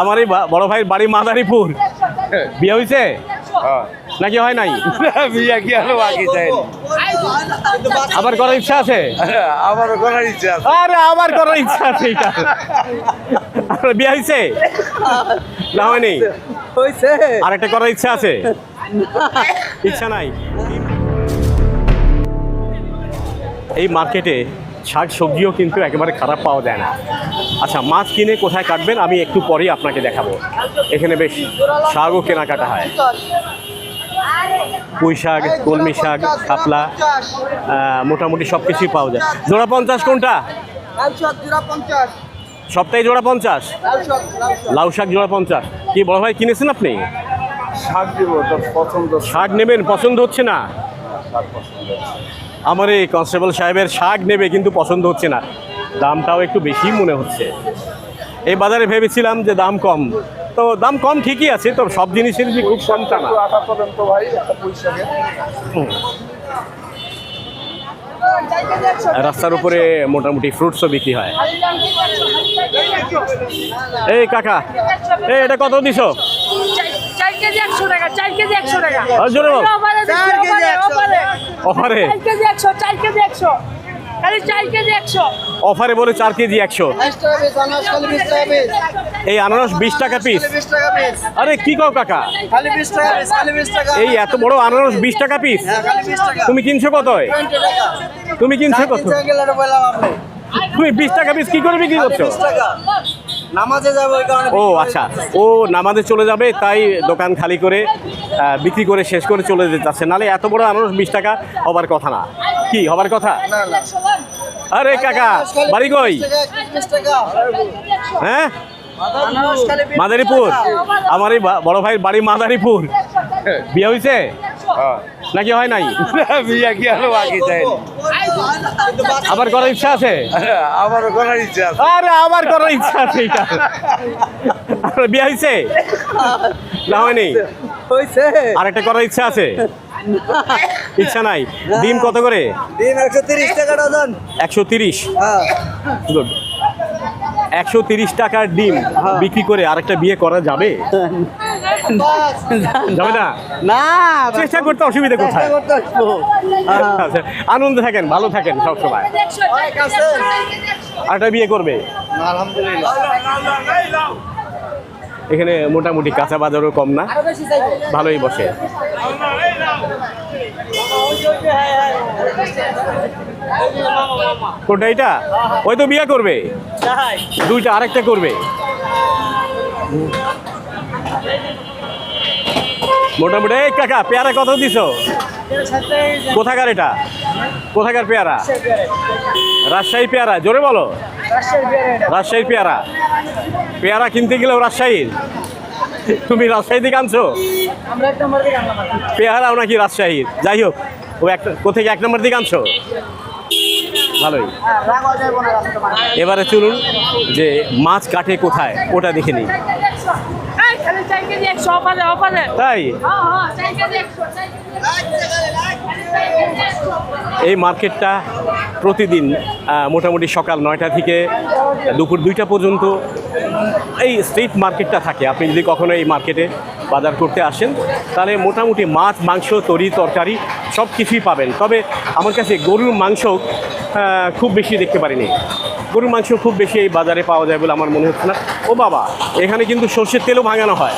আমার এই বড় ভাইয়ের বাড়ি মাদারীপুর। বিয়ে হয়েছে নাকি হয় নাই? বিয়া কি আরও বাকি চাই আবার করার ইচ্ছা আছে? আমারও করার ইচ্ছা আছে। আরে আবার করার ইচ্ছা আছে এটা। আপনার বিয়ে হয়েছে না হয়নি হইছে। আর একটা করার ইচ্ছা আছে? ইচ্ছা নাই? এই মার্কেটে শাক সবজিও কিন্তু একেবারে খারাপ পাওয়া যায় না। আচ্ছা মাছ কিনে কোথায় কাটবেন? আমি একটু পরেই আপনাকে দেখাবো। এখানে বেশ শাকও কেনাকাটা হয়। পুঁই শাক কলমি শাক কাপলা মোটামুটি সব কিছুই পাওয়া যায়। জোড়া পঞ্চাশ কোনটা? সপ্তাহে জোড়া পঞ্চাশ? লাউ শাক জোড়া পঞ্চাশ। কি বড় ভাই কিনেছেন আপনি? শাক নেবেন পছন্দ হচ্ছে না? আমার এই কনস্টেবল সাহেবের শাক নেবে কিন্তু পছন্দ হচ্ছে না। দামটাও একটু বেশি মনে হচ্ছে। এই বাজারে ভেবেছিলাম যে দাম কম। তো দাম কম ঠিকই আছে তো সব জিনিসের যে খুব কম তা না আটা পর্যন্ত ভাই একটা পুঁই শাকের। রাস্তার উপরে মোটামুটি ফ্রুটসও বিক্রি হয়। এই কাকা এই এটা কত দিছো? কেজি টাকা কেজি টাকা। অফারে কেজি অফারে, একশো। চার কেজি একশো। বলে চার কেজি একশো। এই আনারস বিশ টাকা পিস আরে কি কও কাকা? এই এত বড় আনারস বিশ টাকা পিস হ্যাঁ খালি বিশ টাকা। তুমি কিনছো কত তুমি কিনছো কত? তুমি বিশ টাকা পিস কি করে বিক্রি করছ? নামাজে যাব ওই কারণে ও আচ্ছা। ও নামাজে চলে যাবে তাই দোকান খালি করে বিক্রি করে শেষ করে চলে যেতে চাচ্ছে। নালে এত বড় আনারস বিশ টাকা হবার কথা না। কি হবার কথা? আরে কাকা বাড়ি কই? হ্যাঁ? মাদারীপুর? আমার এই বড় ভাইয়ের বাড়ি মাদারীপুর। বিয়ে হয়েছে নাকি হয় নাই? বিয়া কি আরও বাকি চাই আবার করার ইচ্ছা আছে? আমারও করার ইচ্ছা আছে। আরে আবার করার ইচ্ছা আছে এটা। আপনার বিয়ে হয়েছে না হয়নি? হইছে। আর একটা করার ইচ্ছা আছে? ইচ্ছা নাই? ডিম কত করে? ডিম একশো তিরিশ টাকা ডজন। একশো তিরিশ? হ্যাঁ। গুড। একশো তিরিশ টাকার ডিম বিক্রি করে আরেকটা বিয়ে করা যাবে? যাবে না না চেষ্টা করতে অসুবিধা কোথায়? হ্যাঁ। আচ্ছা, আনন্দে থাকেন ভালো থাকেন সবসময়। আরেকটা বিয়ে করবে? এখানে মোটামুটি কাঁচা বাজারও কম না ভালোই বসে। কোনটা এটা ওই তো বিয়ে করবে? দুইটা আরেকটা করবে? মোটামুটি, এই কাকা, পেয়ারা কত দিছো? কোথাকার এটা? কোথাকার পেয়ারা? রাজশাহী পেয়ারা, জোরে বলো। রাজশাহীর পেয়ারা। পেয়ারা কিনতে গেলেও রাজশাহীর তুমি রাজশাহী থেকে আনছো? পেয়ারাও নাকি রাজশাহীর যাই হোক, ও একটা কোথেকে এক নম্বর দিকে আনছো? ভালোই। এবারে চলুন যে মাছ কাটে কোথায়, ওটা দেখে নিই। তাই? হ্যাঁ হ্যাঁ। এই মার্কেটটা প্রতিদিন মোটামুটি সকাল নয়টা থেকে দুপুর দুইটা পর্যন্ত এই স্ট্রিট মার্কেটটা থাকে। আপনি যদি কখনো এই মার্কেটে বাজার করতে আসেন তাহলে মোটামুটি মাছ মাংস তরি তরকারি সব কিছুই পাবেন। তবে আমার কাছে গরুর মাংস খুব বেশি দেখতে পারিনি। গরুর মাংস খুব বেশি এই বাজারে পাওয়া যায় বলে আমার মনে হচ্ছে না। ও বাবা, এখানে কিন্তু সর্ষের তেলও ভাঙানো হয়।